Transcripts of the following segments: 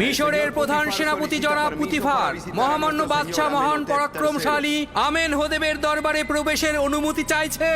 মিশরের প্রধান সেনাপতি জনাব পুতিফার, মহামান্য বাদশাহ মহান পরাক্রমশালী আমেন হোদেবের দরবারে প্রবেশের অনুমতি চাইছে।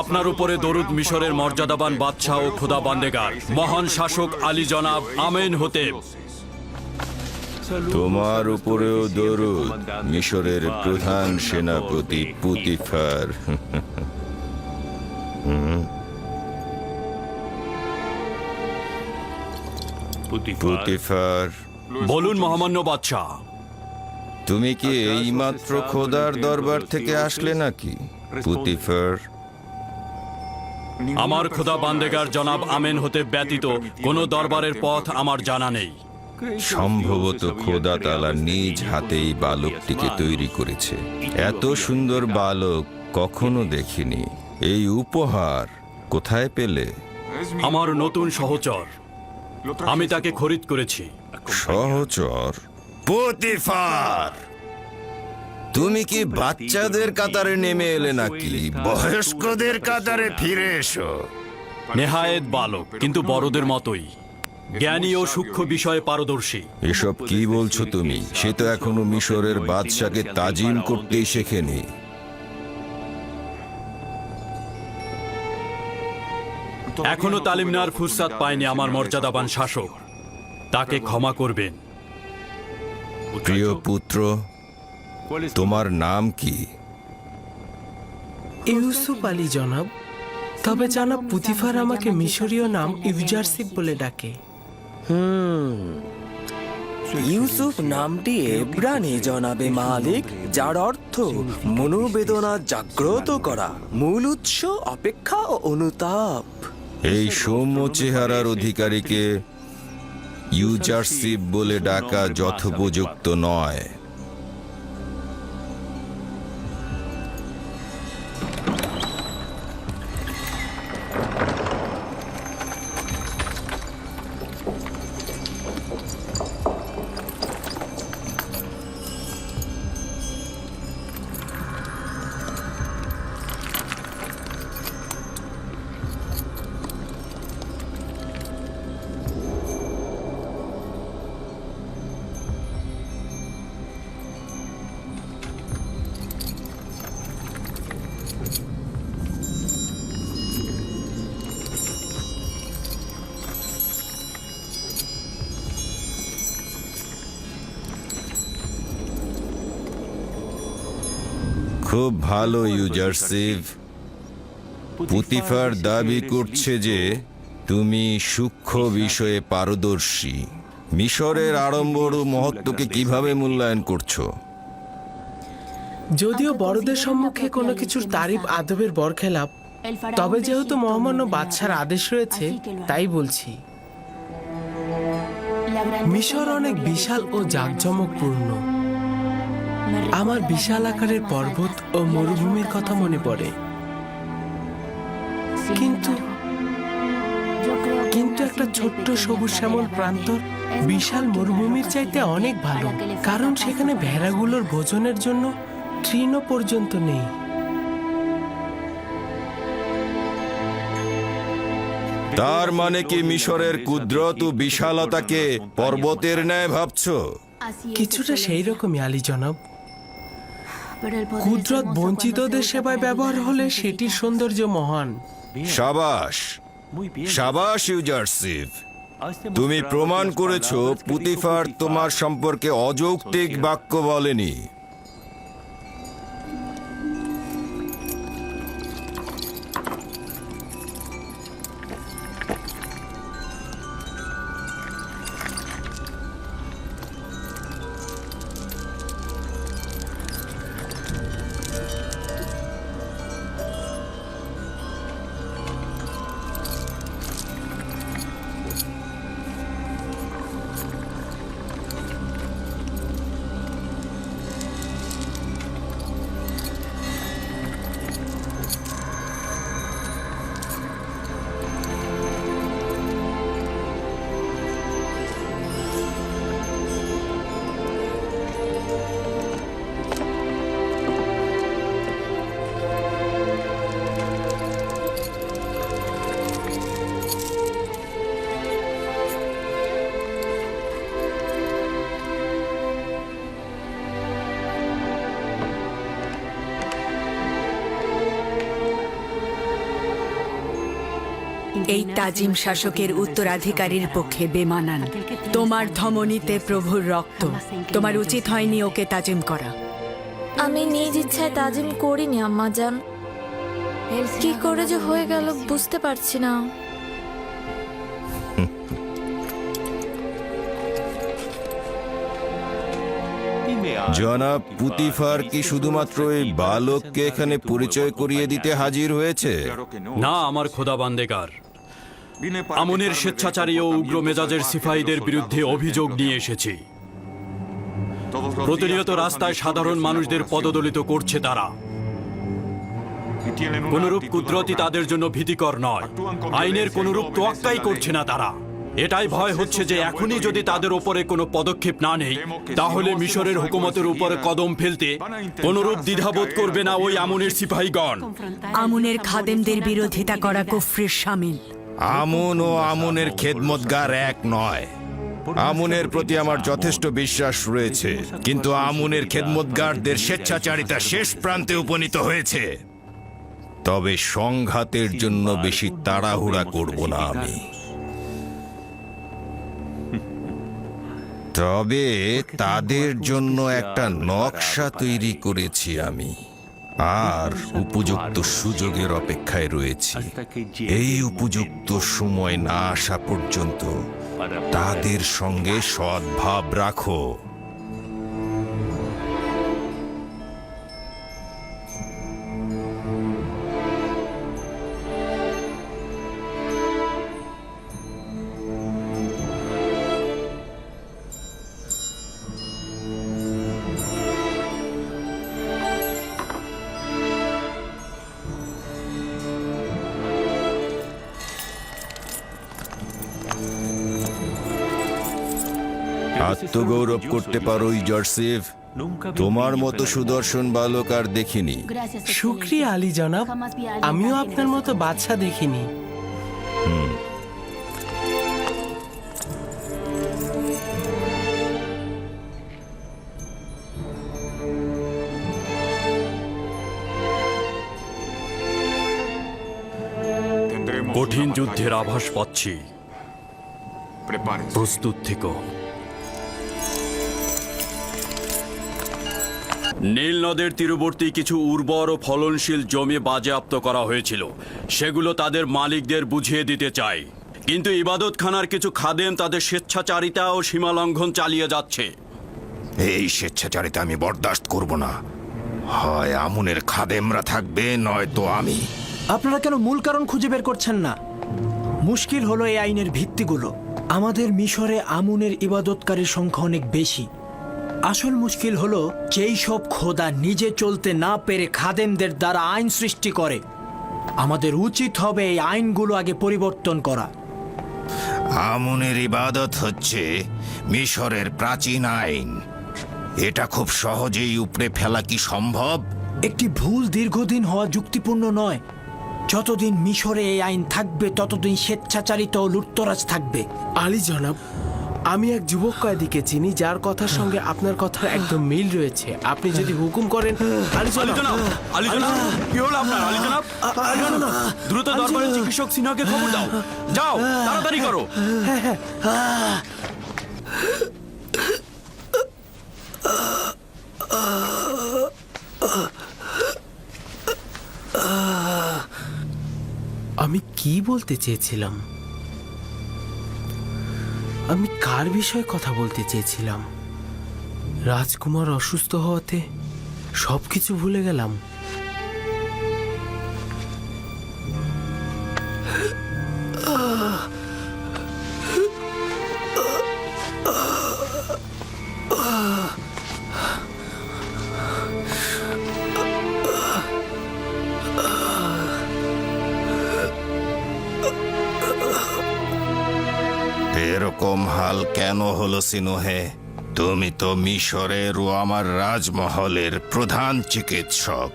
আপনার উপরে দরুদ মিশরের মর্যাদাবান বাদশাহ ও খোদা বান্দেগার। মহান শাসক আলী জনাব আমেন হতে। তোমার উপরেও দরুদ মিশরের প্রধান সেনাপতি পুতিফার। পুতিফার। বলুন মহামান্য বাদশাহ। তুমি কি এইমাত্র খোদার দরবার থেকে আসলে নাকি পুতিফার? আমার খোদা বান্দেগার জনাব আমেন হতে ব্যতীত কোনো দরবারের পথ আমার জানা নেই। সম্ভবত খোদা তালা নিজ হাতেই বালকটিকে তৈরি করেছে। এত সুন্দর বালক কখনো দেখিনি। এই উপহার কোথায় পেলে? আমার নতুন সহচর। আমি তাকে খরিদ করেছি। সহচর পুতিফার তুমি কি বাচ্চাদের কাতারে নেমে এলে নাকি? বয়স্কদের কাতারে ফিরে এসো। নেহায়েত বালক কিন্তু বড়দের মতোই। জ্ঞানী ও সূক্ষ্ম বিষয়ে পারদর্শী। এসব কি বলছো তুমি? সে তো এখনও মিশরের বাদশাকে তাজিম করতেই শেখেনি। এখনও তালিম নেওয়ার ফুরসাদ পায়নি আমার মর্যাদাবান শাসক। তাকে ক্ষমা করবেন। প্রিয় পুত্র তোমার নাম কি? ইউসুফ আলী জনাব তবে জানাব পুতিফার আমাকে মিশরীয় নাম ইউজারসিপ বলে ডাকে। ইউসুফ নামটি এব্রানি জনাবে মালিক যার অর্থ মনোবেদনা জাগ্রত করা মূল উৎস অপেক্ষা ও অনুতাপ। এই সৌম্য চেহারার অধিকারীকে ইউজারশিপ বলে ডাকা যথোপযুক্ত নয়। খুব ভালো ইউজারশিপ পুতিফার দাবি করছে যে তুমি সূক্ষ্ম বিষয়ে পারদর্শী। মিশরের আড়ম্বর ও মহত্বকে কীভাবে মূল্যায়ন করছ? যদিও বড়দের সম্মুখে কোনো কিছুর তারিফ, আদবের বরখেলাপ, তবে যেহেতু মহামান্য বাদশার আদেশ রয়েছে, তাই বলছি। মিশর অনেক বিশাল ও জাঁকজমকপূর্ণ। আমার বিশাল আকারের পর্বত ও মরুভূমির কথা মনে পড়ে। কিন্তু কিন্তু একটা ছোট্ট সবুজ শ্যামল প্রান্তর বিশাল মরুভূমির চাইতে অনেক ভালো কারণ সেখানে ভেড়াগুলোর ভোজনের জন্য তৃণ পর্যন্ত নেই। তার মানে কি মিশরের কুদরত ও বিশালতাকে পর্বতের ন্যায় ভাবছ? কিছুটা সেই রকমই আলী জনাব। কুদরত বঞ্চিতদের সেবায় ব্যবহার হলে সেটির সৌন্দর্য মহান। সাবাস। সাবাস ইউজারসিভ তুমি প্রমাণ করেছ পুতিফার তোমার সম্পর্কে অযৌক্তিক বাক্য বলেনি। এই তাজিম শাসকের উত্তরাধিকারীর পক্ষে বেমানান। তোমার ধমনীতে প্রভুর রক্ত। তোমার উচিত হয়নি ওকে তাজিম করা। আমি নিজ ইচ্ছায় তাজিম করিনি আম্মা জান। কি করে যে হয়ে গেল বুঝতে পারছি না। জনাব পুতিফার কি শুধুমাত্র এই বালককে এখানে পরিচয় করিয়ে দিতে হাজির হয়েছে? না আমার খোদা বান্দেগার। আমনের স্বেচ্ছাচারী ও উগ্র মেজাজের সিপাহীদের বিরুদ্ধে অভিযোগ নিয়ে এসেছি। প্রতিনিয়ত রাস্তায় সাধারণ মানুষদের পদদলিত করছে তারা। কোনরূপ কুদরতি তাদের জন্য ভীতিকর নয়। আইনের কোনরূপ তোয়াক্কাই করছে না তারা। এটাই ভয় হচ্ছে যে এখনই যদি তাদের ওপরে কোনো পদক্ষেপ না নেই, তাহলে মিশরের হুকুমতের উপরে কদম ফেলতে কোনরূপ দ্বিধাবোধ করবে না ওই আমনের সিপাহীগণ। আমুনের খাদেমদের বিরোধিতা করা কুফরির সামিল। আমন ও আমনের খেদমতগার এক নয়। আমনের প্রতি আমার যথেষ্ট বিশ্বাস রয়েছে, কিন্তু আমনের খেদমতগারদের স্বেচ্ছাচারিতা শেষ প্রান্তে উপনীত হয়েছে। তবে সংঘাতের জন্য বেশি তাড়াহুড়া করব না আমি। তবে তাদের জন্য একটা নকশা তৈরি করেছি আমি। আর উপযুক্ত সুযোগের অপেক্ষায় রয়েছি। এই উপযুক্ত সময় না আসা পর্যন্ত তাদের সঙ্গে সদ্ভাব রাখো। আত্মগৌরব করতে পারো ইজারসিফ তোমার মতো সুদর্শন বালক আর দেখিনি। শুক্রিয়া আলী জনাব। আমিও আপনার মতো বাদশা দেখিনি। কঠিন যুদ্ধের আভাস পাচ্ছি। প্রস্তুত থেকো। নীল নদের তীরবর্তী কিছু উর্বর ও ফলনশীল জমি বাজেয়াপ্ত করা হয়েছিল। সেগুলো তাদের মালিকদের বুঝিয়ে দিতে চাই। কিন্তু ইবাদতখানার কিছু খাদেম তাদের স্বেচ্ছাচারিতা ও সীমালঙ্ঘন চালিয়ে যাচ্ছে। এই স্বেচ্ছাচারিতা আমি বরদাস্ত করব না। হয় আমুনের খাদেমরা থাকবে নয়তো আমি। আপনারা কেন মূল কারণ খুঁজে বের করছেন না? মুশকিল হলো এই আইনের ভিত্তিগুলো। আমাদের মিশরে আমুনের ইবাদতকারীর সংখ্যা অনেক বেশি। আসল মুশকিল হলো যেই সব খোদা নিজে চলতে না পেরে খাদেমদের দ্বারা আইন সৃষ্টি করে। আমাদের উচিত হবে এই আইনগুলো আগে পরিবর্তন করা। আমনের ইবাদত হচ্ছে মিশরের প্রাচীন আইন। এটা খুব সহজেই উপড়ে ফেলা কি সম্ভব? একটি ভুল দীর্ঘদিন হওয়া যুক্তিপূর্ণ নয়। যতদিন মিশরে এই আইন থাকবে ততদিন স্বেচ্ছাচারিত ও লুটতরাজ থাকবে। আলী জনাব আমি এক যুবক কয়েদিকে চিনি যার কথার সঙ্গে আপনার কথার একদম মিল রয়েছে। আপনি যদি হুকুম করেন আলী জনাব। জনাব আলী জনাব কি হলো আপনার? আলী জনাব আলী জনাব দ্রুত দরবারে চিকিৎসক সিনহাকে খবর দাও। যাও তাড়াতাড়ি করো। আমি কি বলতে চেয়েছিলাম? আমি কার বিষয়ে কথা বলতে চেয়েছিলাম? রাজকুমার অসুস্থ হওয়াতে সব কিছু ভুলে গেলাম। কেন হলো সিনোহে? তুমি তো মিশরের ও আমার রাজমহলের প্রধান চিকিৎসক।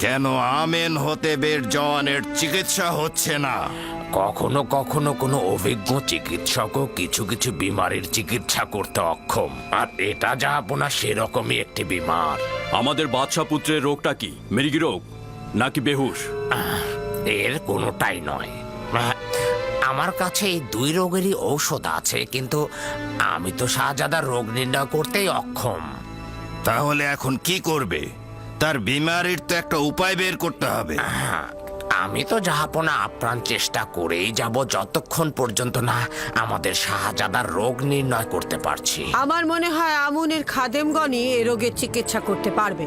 কেন আমেন হতে বের জওয়ানের চিকিৎসা হচ্ছে না? কখনো কখনো কোনো অভিজ্ঞ চিকিৎসকও কিছু কিছু বিমারের চিকিৎসা করতে অক্ষম। আর এটা যা আপনার সেরকমই একটি বিমার। আমাদের বাদশা পুত্রের রোগটা কি? মেরিগি রোগ? নাকি বেহুশ? এর কোনোটাই নয়। আমার কাছে এই দুই রোগেরই ঔষধ আছে কিন্তু আমি তো শাহজাদার রোগ নির্ণয় করতেই অক্ষম। তাহলে এখন কি করবে? তার বিমারির তো একটা উপায় বের করতে হবে। হ্যাঁ, আমি তো যাহাপনা আপ্রাণ চেষ্টা করেই যাব যতক্ষণ পর্যন্ত না আমাদের শাহজাদার রোগ নির্ণয় করতে পারছি। আমার মনে হয় আমুনের খাদেমগণই এ রোগের চিকিৎসা করতে পারবে।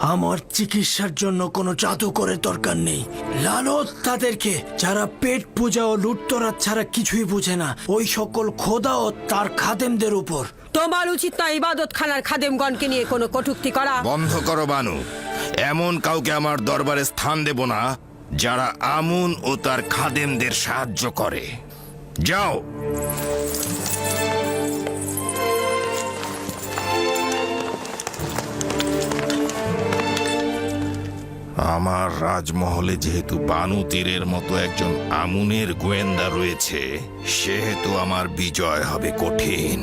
আমার চিকিৎসার জন্য কোনো জাদুকরের দরকার নেই। লালত তাদেরকে যারা পেট পূজা ও লুটতরাজ ছাড়া কিছুই বুঝে না ওই সকল খোদা ও তার খাদেমদের উপর। তোমার উচিত না ইবাদত খানার খাদেমগণকে নিয়ে কোনো কটূক্তি করা। বন্ধ করো বানু। এমন কাউকে আমার দরবারে স্থান দেব না যারা আমুন ও তার খাদেমদের সাহায্য করে। যাও। আমার রাজমহলে যেহেতু বানু তীরের মতো একজন আমুনের গোয়েন্দা রয়েছে সেহেতু আমার বিজয় হবে কঠিন।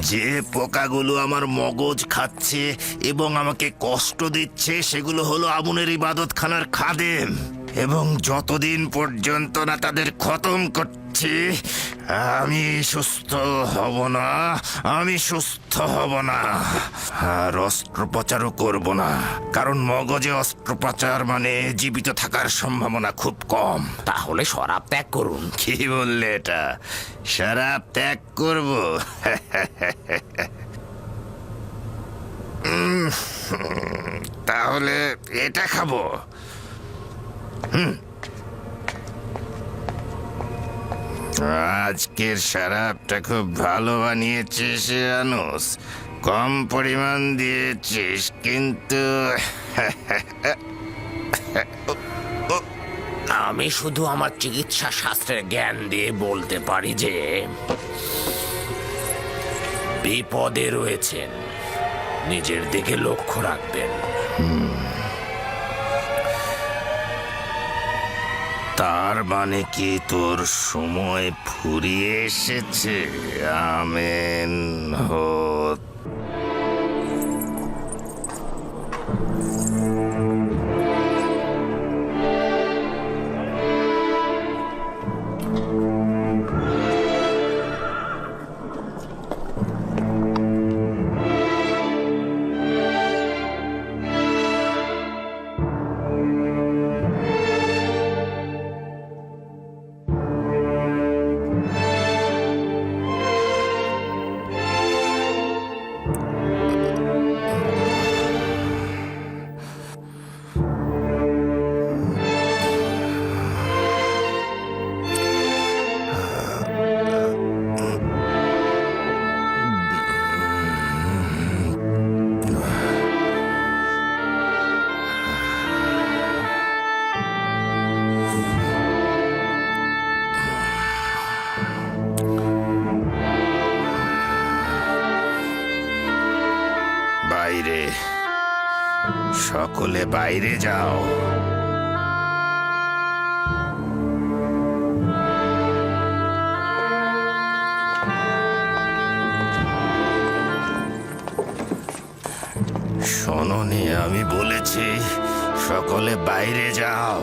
যে পোকাগুলো আমার মগজ খাচ্ছে এবং আমাকে কষ্ট দিচ্ছে সেগুলো হলো আমুনের ইবাদতখানার খাদেম। এবং যতদিন পর্যন্ত না তাদের খতম করছি আমি সুস্থ হব না আমি সুস্থ হব না। আর অস্ত্রোপচারও করব না কারণ মগজে অস্ত্রোপচার মানে জীবিত থাকার সম্ভাবনা খুব কম। তাহলে শরাব ত্যাগ করুন। কি বললে এটা? শরাব ত্যাগ করব? তাহলে এটা খাব। আজকের শরাবটা খুব ভালো বানিয়েছিস আনুস কম পরিমাণ দিয়েছিস কিন্তু আমি শুধু আমার চিকিৎসা শাস্ত্রের জ্ঞান দিয়ে বলতে পারি যে বিপদে রয়েছেন। নিজের দিকে লক্ষ্য রাখবেন। তার মানে কি তোর সময় ফুরিয়ে এসেছে? আমেন। thank বাইরে সকলে বাইরে যাও। শোননি, আমি বলেছি, সকলে বাইরে যাও।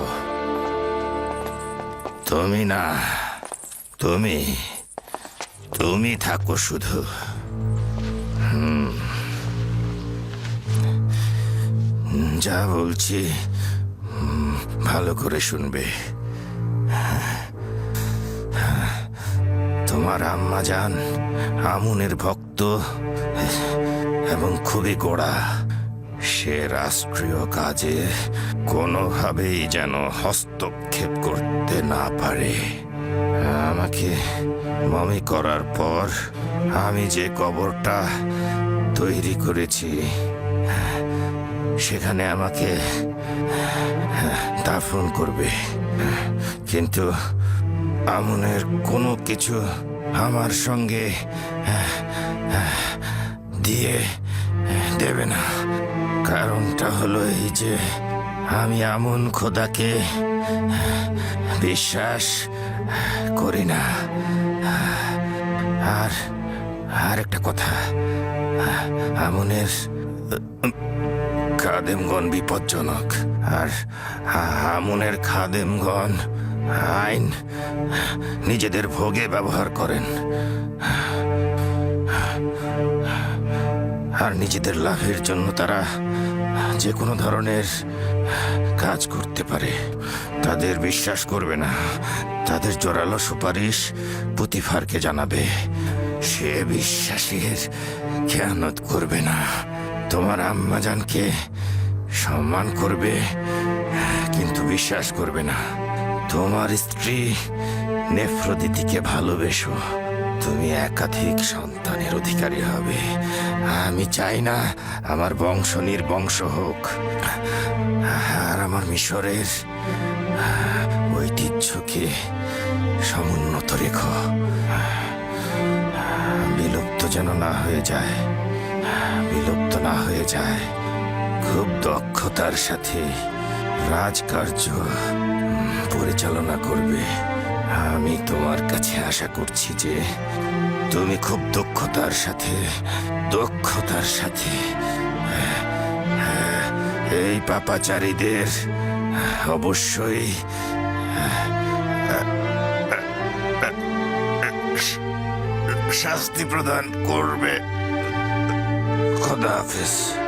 তুমি না, তুমি তুমি থাকো শুধু। যা বলছি ভালো করে শুনবে। তোমার আম্মা যান আমুনের ভক্ত এবং খুবই গোড়া। সে রাষ্ট্রীয় কাজে কোনোভাবেই যেন হস্তক্ষেপ করতে না পারে। আমাকে মমি করার পর আমি যে কবরটা তৈরি করেছি সেখানে আমাকে, দাফন করবে। কিন্তু আমনের কোনো কিছু আমার সঙ্গে, দিয়ে দেবে না। কারণটা হলো এই যে আমি আমন খোদাকে বিশ্বাস করি না। আর আর একটা কথা, আমনের খাদেমগণ বিপজ্জনক। আর আমনের খাদেমগণ আইন নিজেদের ভোগে ব্যবহার করেন। আর নিজেদের লাভের জন্য তারা যে কোনো ধরনের কাজ করতে পারে। তাদের বিশ্বাস করবে না। তাদের জোরালো সুপারিশ পুতিফারকে জানাবে। সে বিশ্বাসীর খেয়ানত করবে না। তোমার আম্মাজানকে সম্মান করবে, কিন্তু বিশ্বাস করবে না। তোমার স্ত্রী নেফ্রদিতিকে ভালোবেসো। তুমি একাধিক সন্তানের অধিকারী হবে। আমি চাই না আমার বংশ নির্বংশ হোক। আর আমার মিশরের ঐতিহ্যকে সমুন্নত রেখো। বিলুপ্ত যেন না হয়ে যায়। বিলুপ্ত না হয়ে যায়। খুব দক্ষতার সাথে রাজকার্য পরিচালনা করবে। আমি তোমার কাছে আশা করছি যে তুমি খুব দক্ষতার সাথে দক্ষতার সাথে এই পাপাচারীদের অবশ্যই শাস্তি প্রদান করবে। খোদা হাফেজ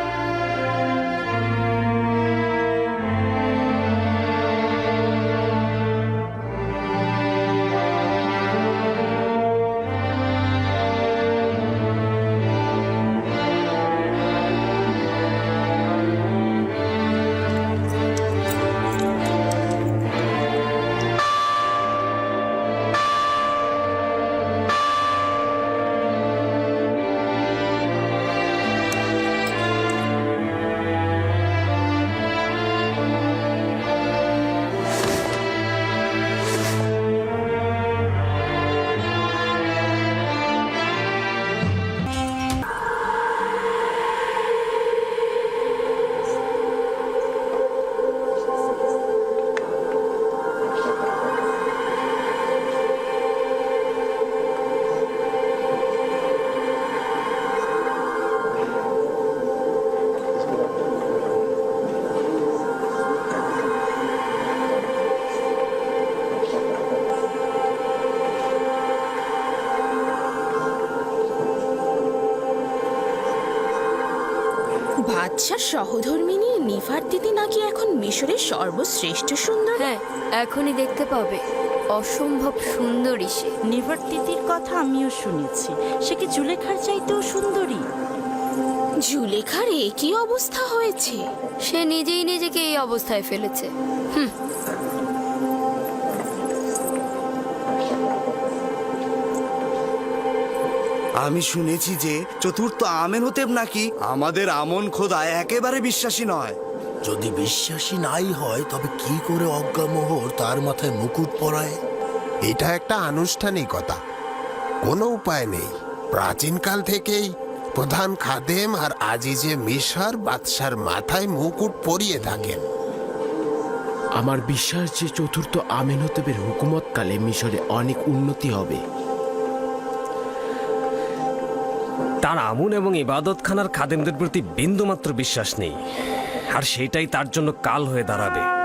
বাদশার সহধর্মিনী নিফার দিদি নাকি এখন মিশরের সর্বশ্রেষ্ঠ সুন্দর? হ্যাঁ এখনই দেখতে পাবে। অসম্ভব সুন্দরী সে। নিভার্তিতির কথা আমিও শুনেছি। সে কি জুলেখার চাইতেও সুন্দরী? জুলেখার একই অবস্থা হয়েছে? সে নিজেই নিজেকে এই অবস্থায় ফেলেছে। আমি শুনেছি যে চতুর্থ আমেন হতেব নাকি? আমাদের আমন খোদা একেবারে বিশ্বাসী নয়। যদি বিশ্বাসী নাই হয় তবে কি করে অজ্ঞামোহর তার মাথায় মুকুট পরায়? এটা একটা আনুষ্ঠানিকতা। কোনো উপায় নেই। প্রাচীনকাল থেকেই প্রধান খাদেম আর আজিজে মিশর বাদশার মাথায় মুকুট পরিয়ে থাকেন। আমার বিশ্বাস যে চতুর্থ আমেনহতেবের হুকুমতকালে মিশরে অনেক উন্নতি হবে। তার আমুন এবং ইবাদতখানার খাদেমদের প্রতি বিন্দুমাত্র বিশ্বাস নেই। আর সেটাই তার জন্য কাল হয়ে দাঁড়াবে।